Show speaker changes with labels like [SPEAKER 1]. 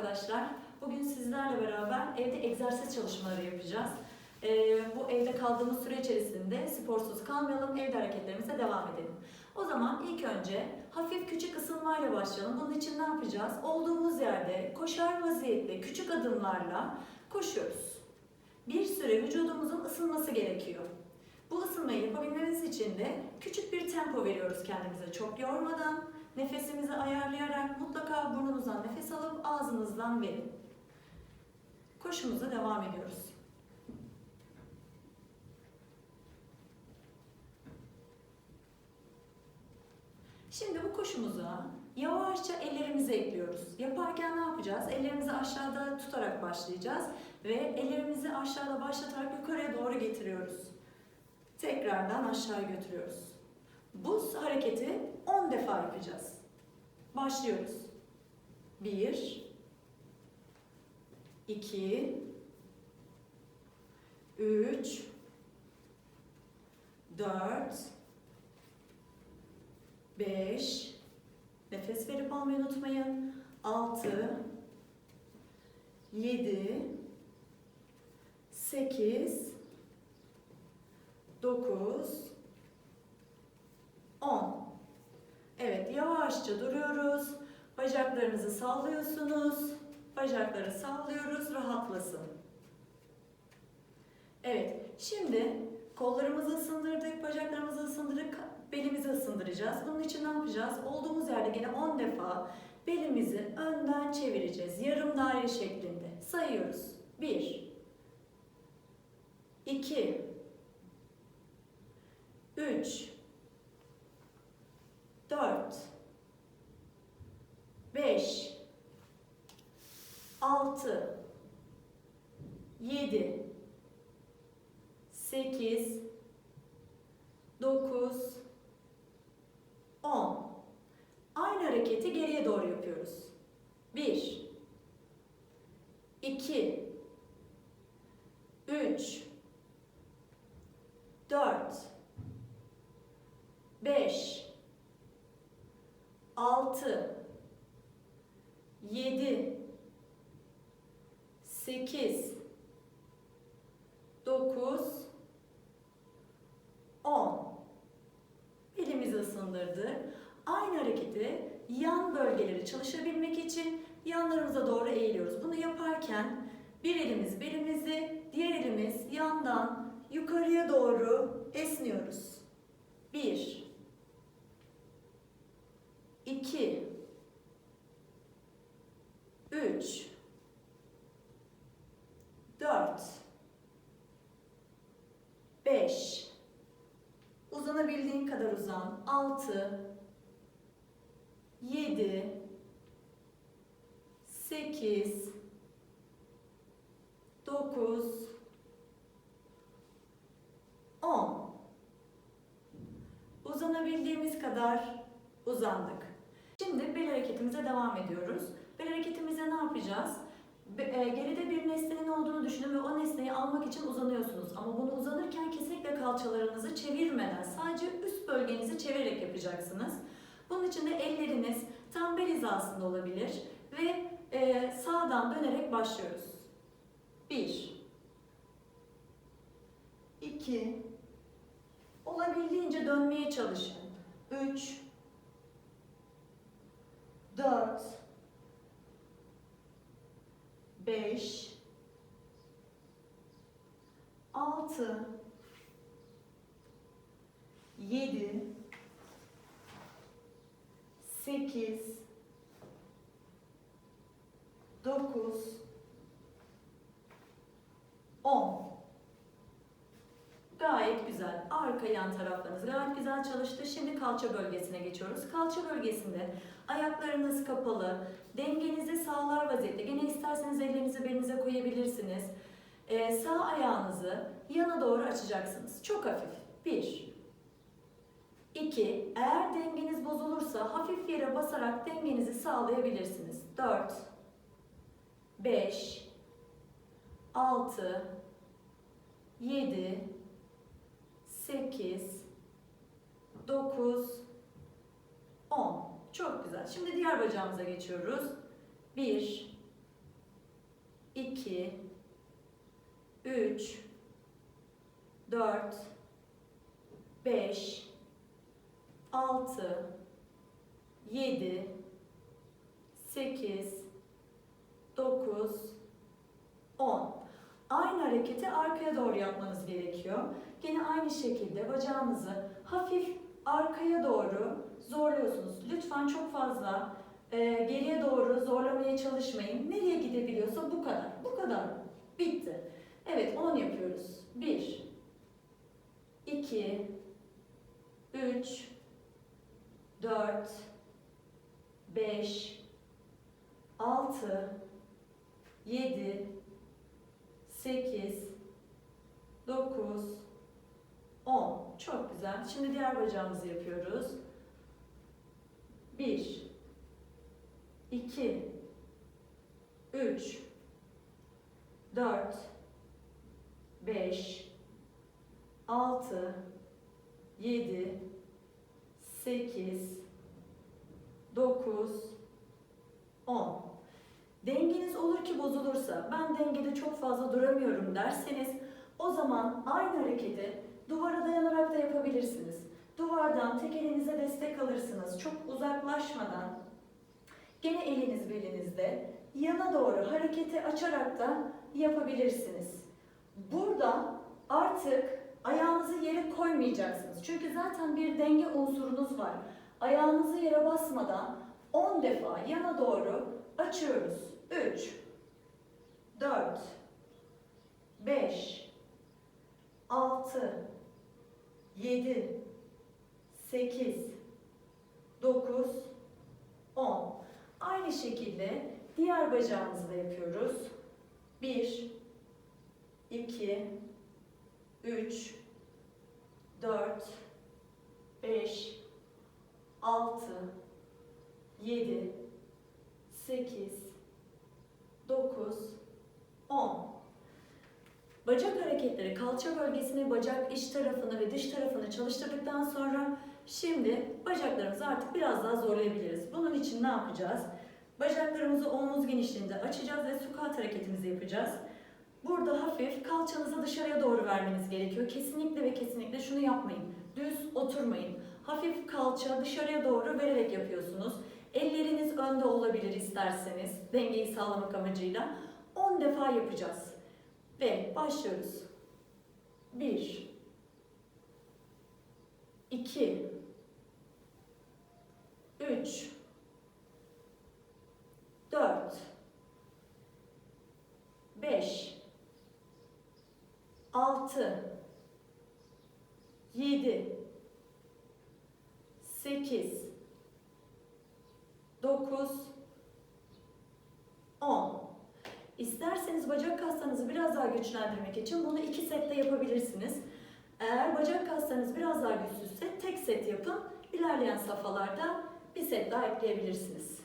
[SPEAKER 1] arkadaşlar. Bugün sizlerle beraber evde egzersiz çalışmaları yapacağız. Ee, bu evde kaldığımız süre içerisinde sporsuz kalmayalım, evde hareketlerimize devam edelim. O zaman ilk önce hafif küçük ısınmayla başlayalım. Bunun için ne yapacağız? Olduğumuz yerde koşar vaziyette küçük adımlarla koşuyoruz. Bir süre vücudumuzun ısınması gerekiyor. Bu ısınmayı yapabilmemiz için de küçük bir tempo veriyoruz kendimize çok yormadan. Nefesimizi ayarlayarak mutlaka burnunuzdan nefes alıp ağzınızdan verin. Koşumuza devam ediyoruz. Şimdi bu koşumuza yavaşça ellerimizi ekliyoruz. Yaparken ne yapacağız? Ellerimizi aşağıda tutarak başlayacağız ve ellerimizi aşağıda başlatarak yukarıya doğru getiriyoruz. Tekrardan aşağı götürüyoruz. Bu hareketi 10 defa yapacağız. Başlıyoruz. 1 2 3 4 5 Nefes verip almayı unutmayın. 6 7 8 9 10 Evet yavaşça duruyoruz. Bacaklarınızı sallıyorsunuz. Bacakları sallıyoruz rahatlasın. Evet şimdi kollarımızı ısındırdık, bacaklarımızı ısındırdık, belimizi ısındıracağız. Bunun için ne yapacağız? Olduğumuz yerde gene 10 defa belimizi önden çevireceğiz. Yarım daire şeklinde. Sayıyoruz. 1 2 3 4 5 6 7 8 9 10 Aynı hareketi geriye doğru yapıyoruz. 1 2 3 4 5 6 7 8 9 10 Elimizi ısındırdık. Aynı hareketi yan bölgeleri çalışabilmek için yanlarımıza doğru eğiliyoruz. Bunu yaparken bir elimiz belimizi, diğer elimiz yandan yukarıya doğru esniyoruz. 1 2 3 4 5 Uzanabildiğin kadar uzan. 6 7 8 9 10 Uzanabildiğimiz kadar uzandık. Şimdi bel hareketimize devam ediyoruz. Bel hareketimize ne yapacağız? E, Geride bir nesnenin olduğunu düşünün ve o nesneyi almak için uzanıyorsunuz. Ama bunu uzanırken kesinlikle kalçalarınızı çevirmeden sadece üst bölgenizi çevirerek yapacaksınız. Bunun için de elleriniz tam bel hizasında olabilir ve e, sağdan dönerek başlıyoruz. 1 2 Olabildiğince dönmeye çalışın. 3 4 5 6 7 8 9 10 Gayet güzel. Arka yan taraflarınız gayet güzel çalıştı. Şimdi kalça bölgesine geçiyoruz. Kalça bölgesinde ayaklarınız kapalı, dengenizi sağlar vaziyette. Gene isterseniz ellerinizi belinize koyabilirsiniz. Ee, sağ ayağınızı yana doğru açacaksınız. Çok hafif. 1 2 Eğer dengeniz bozulursa hafif yere basarak dengenizi sağlayabilirsiniz. 4 5 6 7 8 9 10 Çok güzel. Şimdi diğer bacağımıza geçiyoruz. 1 2, 3, 4, 5, 6, 7, 8, 9, 10. Aynı hareketi arkaya doğru yapmanız gerekiyor. Gene aynı şekilde bacağınızı hafif arkaya doğru zorluyorsunuz. Lütfen çok fazla e, geriye doğru zorlamaya çalışmayın. Nereye gidebiliyorsa bu kadar. Bu kadar. Bitti. Evet 10 yapıyoruz. 1 2 3 4 5 6 7 8 9 10 Çok güzel. Şimdi diğer bacağımızı yapıyoruz. 1 2 3 4 5 6 7 8 9 10 Dengeniz olur ki bozulursa, ben dengede çok fazla duramıyorum derseniz o zaman aynı hareketi duvara dayanarak da yapabilirsiniz. Duvardan tek elinize destek alırsınız. Çok uzaklaşmadan gene eliniz belinizde yana doğru hareketi açarak da yapabilirsiniz. Burada artık ayağınızı yere koymayacaksınız. Çünkü zaten bir denge unsurunuz var. Ayağınızı yere basmadan 10 defa yana doğru açıyoruz. 3 4 5 6 7 8 9 10 Aynı şekilde diğer bacağımızı da yapıyoruz. 1 2 3 4 5 6 7 8 9 10 Bacak hareketleri kalça bölgesini, bacak iç tarafını ve dış tarafını çalıştırdıktan sonra şimdi bacaklarımızı artık biraz daha zorlayabiliriz. Bunun için ne yapacağız? Bacaklarımızı omuz genişliğinde açacağız ve squat hareketimizi yapacağız. Burada hafif kalçanızı dışarıya doğru vermeniz gerekiyor. Kesinlikle ve kesinlikle şunu yapmayın. Düz oturmayın. Hafif kalça dışarıya doğru vererek yapıyorsunuz. Elleriniz önde olabilir isterseniz dengeyi sağlamak amacıyla. 10 defa yapacağız. Ve başlıyoruz. 1 2 3 4 5 6 7 8 9 10 İsterseniz bacak kaslarınızı biraz daha güçlendirmek için bunu iki sette yapabilirsiniz. Eğer bacak kaslarınız biraz daha güçsüzse tek set yapın. İlerleyen safhalarda bir set daha ekleyebilirsiniz.